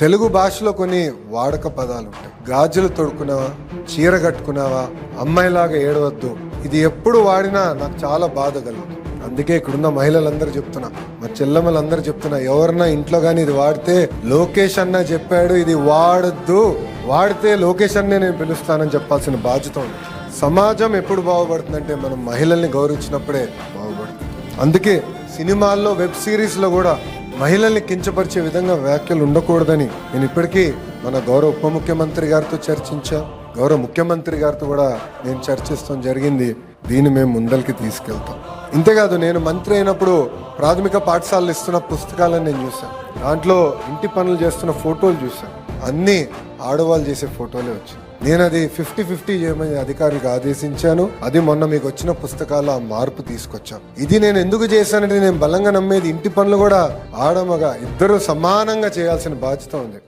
తెలుగు భాషలో కొన్ని వాడక పదాలు ఉంటాయి. గాజులు తొడుకున్నావా చీర కట్టుకున్నావా? అమ్మాయిలాగా ఏడవద్దు. ఇది ఎప్పుడు వాడినా నాకు చాలా బాధ కలుగుతుంది. అందుకే ఇక్కడున్న మహిళలందరూ చెప్తున్నా మా చెల్లెమ్మలందరూ చెప్తున్నా ఎవరన్నా ఇంట్లో కానీ ఇది వాడితే లోకేష్ అన్న చెప్పాడు ఇది వాడద్దు. వాడితే లోకేష్ అన్నే నేను పిలుస్తానని చెప్పాల్సిన బాధ్యత ఉంది. సమాజం ఎప్పుడు బాగుపడుతుందంటే మనం మహిళల్ని గౌరవించినప్పుడే బాగుపడుతుంది. అందుకే సినిమాల్లో వెబ్ సిరీస్లో కూడా మహిళల్ని కించపరిచే విధంగా వ్యాఖ్యలు ఉండకూడదని నేను ఇప్పటికీ మన గౌరవ ఉప ముఖ్యమంత్రి గారితో చర్చించా. గౌరవ ముఖ్యమంత్రి గారితో కూడా నేను చర్చిస్తాం జరిగింది. దీన్ని మేము ముందరికి తీసుకెళ్తాం. ఇంతేకాదు నేను మంత్రి అయినప్పుడు ప్రాథమిక పాఠశాలలు ఇస్తున్న పుస్తకాలను నేను చూశాను దాంట్లో ఇంటి పనులు చేస్తున్న ఫోటోలు చూశాను అన్నీ ఆడవాళ్ళు చేసే ఫోటోలే వచ్చాయి. నేను అది ఫిఫ్టీ ఫిఫ్టీ చేయమని అధికారికి ఆదేశించాను. అది మొన్న మీకు వచ్చిన పుస్తకాల మార్పు తీసుకొచ్చాం. ఇది నేను ఎందుకు చేశానంటే నేను బలంగా నమ్మేది ఇంటి పనులు కూడా ఆడమగా ఇద్దరు సమానంగా చేయాల్సిన బాధ్యత ఉంది.